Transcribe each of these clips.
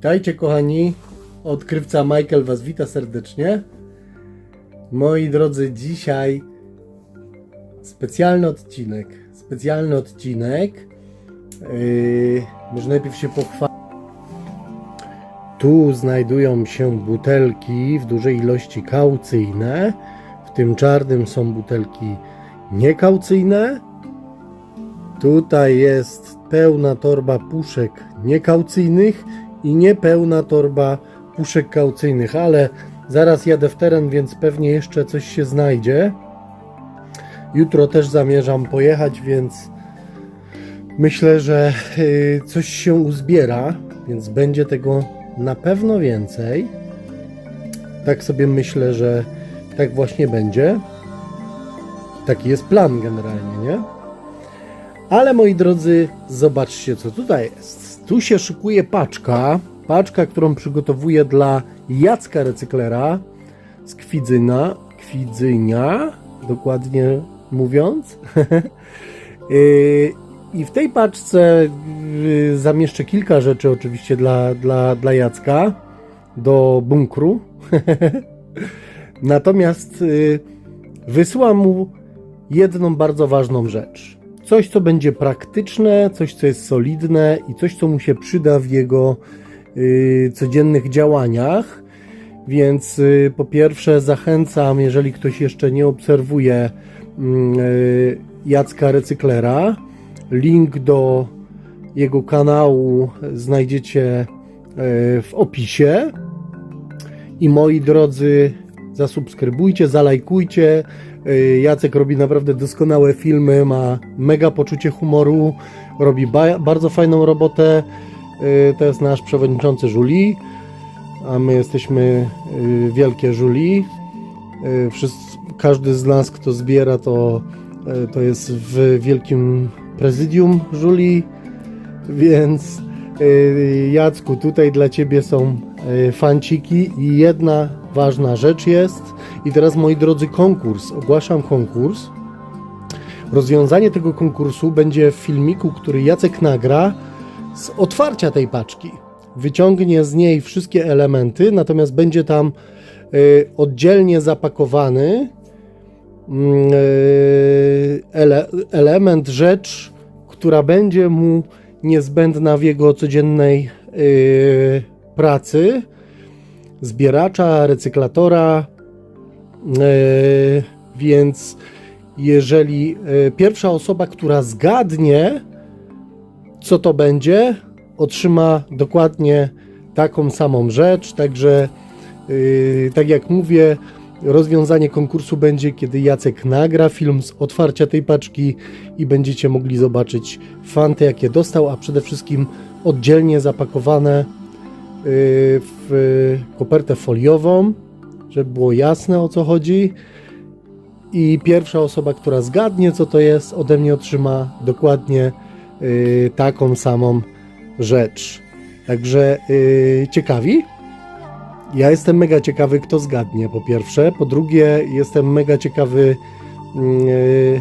Witajcie kochani, odkrywca Michael Was wita serdecznie. Moi drodzy, dzisiaj specjalny odcinek. Specjalny odcinek. Yy, może najpierw się pochwalić. Tu znajdują się butelki w dużej ilości kaucyjne. W tym czarnym są butelki niekaucyjne. Tutaj jest pełna torba puszek niekaucyjnych i niepełna torba puszek kaucyjnych, ale zaraz jadę w teren, więc pewnie jeszcze coś się znajdzie. Jutro też zamierzam pojechać, więc myślę, że y, coś się uzbiera, więc będzie tego na pewno więcej. Tak sobie myślę, że tak właśnie będzie. Taki jest plan generalnie, nie? Ale moi drodzy, zobaczcie co tutaj jest. Tu się szykuje paczka, paczka, którą przygotowuję dla Jacka Recyklera z Kwidzyna, Kwidzynia, dokładnie mówiąc. Yy, I w tej paczce yy, zamieszczę kilka rzeczy oczywiście dla, dla, dla Jacka do bunkru. Natomiast yy, wysyłam mu jedną bardzo ważną rzecz. Coś, co będzie praktyczne, coś, co jest solidne i coś, co mu się przyda w jego y, codziennych działaniach. Więc y, po pierwsze zachęcam, jeżeli ktoś jeszcze nie obserwuje y, Jacka Recyklera, link do jego kanału znajdziecie y, w opisie. I moi drodzy, zasubskrybujcie, zalajkujcie. Y, Jacek robi naprawdę doskonałe filmy, ma mega poczucie humoru, robi ba bardzo fajną robotę. Y, To jest nasz przewodniczący Żuli, a my jesteśmy y, wielkie Żuli. Każdy z nas, kto zbiera, to, to jest w wielkim prezydium Żuli, więc Jacku, tutaj dla Ciebie są fanciki i jedna ważna rzecz jest. I teraz, moi drodzy, konkurs. Ogłaszam konkurs. Rozwiązanie tego konkursu będzie w filmiku, który Jacek nagra z otwarcia tej paczki. Wyciągnie z niej wszystkie elementy, natomiast będzie tam y, oddzielnie zapakowany mm, y, ele, element, rzecz, która będzie mu niezbędna w jego codziennej y, pracy zbieracza, recyklatora. y, więc jeżeli y, pierwsza osoba, która zgadnie, co to będzie, otrzyma dokładnie taką samą rzecz. Także, yy, tak jak mówię, rozwiązanie konkursu będzie, kiedy Jacek nagra film z otwarcia tej paczki i będziecie mogli zobaczyć fanty, jakie dostał, a przede wszystkim oddzielnie zapakowane w kopertę foliową, żeby było jasne o co chodzi. I pierwsza osoba, która zgadnie, co to jest, ode mnie otrzyma dokładnie yy, taką samą rzecz. Także yy, ciekawi? Ja jestem mega ciekawy, kto zgadnie, po pierwsze. Po drugie, jestem mega ciekawy yy,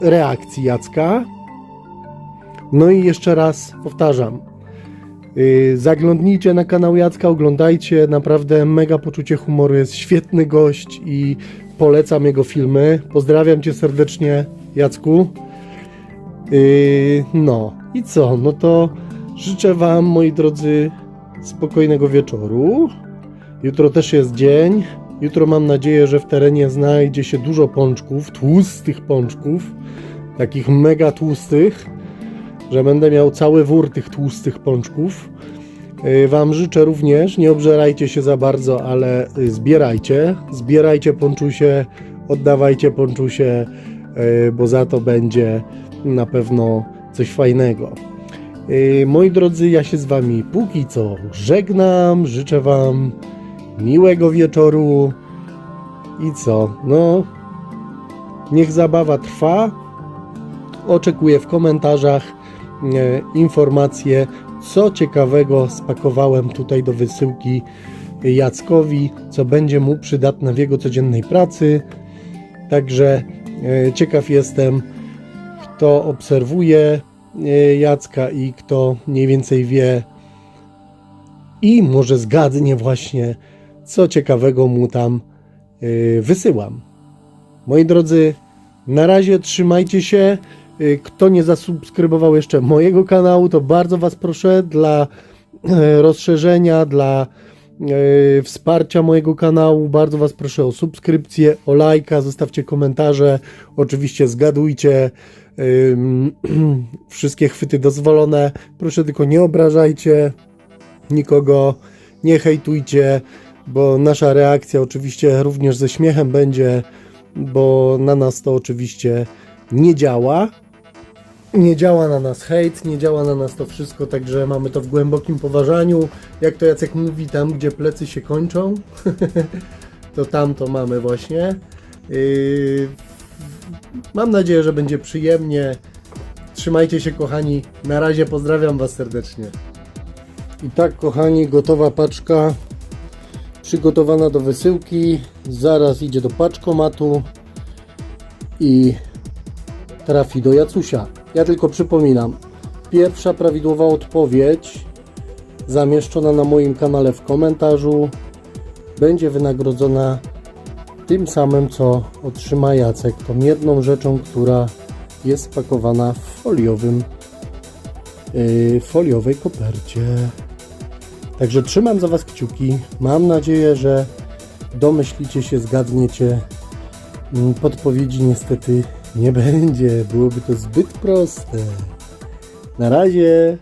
reakcji Jacka. No i jeszcze raz powtarzam. Yy, zaglądnijcie na kanał Jacka, oglądajcie. Naprawdę mega poczucie humoru, jest świetny gość i polecam jego filmy. Pozdrawiam cię serdecznie, Jacku. Yy, no i co? No to życzę Wam, moi drodzy, spokojnego wieczoru. Jutro też jest dzień. Jutro mam nadzieję, że w terenie znajdzie się dużo pączków, tłustych pączków, takich mega tłustych, że będę miał cały wór tych tłustych pączków. Yy, Wam życzę również, nie obżerajcie się za bardzo, ale yy, zbierajcie, zbierajcie pączusie, oddawajcie pączusie, yy, bo za to będzie na pewno coś fajnego. Moi drodzy, ja się z Wami póki co żegnam, życzę Wam miłego wieczoru i co? No, niech zabawa trwa. Oczekuję w komentarzach e, informacje, co ciekawego spakowałem tutaj do wysyłki Jackowi, co będzie mu przydatne w jego codziennej pracy. Także e, ciekaw jestem, kto obserwuje e, Jacka i kto mniej więcej wie, i może zgadnie właśnie, co ciekawego mu tam wysyłam. Moi drodzy, na razie trzymajcie się. Y, Kto nie zasubskrybował jeszcze mojego kanału, to bardzo Was proszę dla e, rozszerzenia, dla e, wsparcia mojego kanału. Bardzo Was proszę o subskrypcję, o lajka, zostawcie komentarze. Oczywiście zgadujcie. Wszystkie chwyty dozwolone. Proszę tylko nie obrażajcie nikogo, nie hejtujcie, bo nasza reakcja oczywiście również ze śmiechem będzie, bo na nas to oczywiście nie działa. Nie działa na nas hejt, nie działa na nas to wszystko, także mamy to w głębokim poważaniu. Jak to Jacek mówi, tam gdzie plecy się kończą, to tam to mamy właśnie. Yy, Mam nadzieję, że będzie przyjemnie. Trzymajcie się, kochani. Na razie pozdrawiam Was serdecznie. I tak, kochani, gotowa paczka przygotowana do wysyłki. Zaraz idzie do paczkomatu i trafi do Jacusia. Ja tylko przypominam, pierwsza prawidłowa odpowiedź zamieszczona na moim kanale w komentarzu będzie wynagrodzona tym samym, co otrzyma Jacek. Tą jedną rzeczą, która jest spakowana w foliowym, yy, foliowej kopercie. Także trzymam za Was kciuki. Mam nadzieję, że domyślicie się, zgadniecie. Mm, Podpowiedzi niestety nie będzie. Byłoby to zbyt proste. Na razie.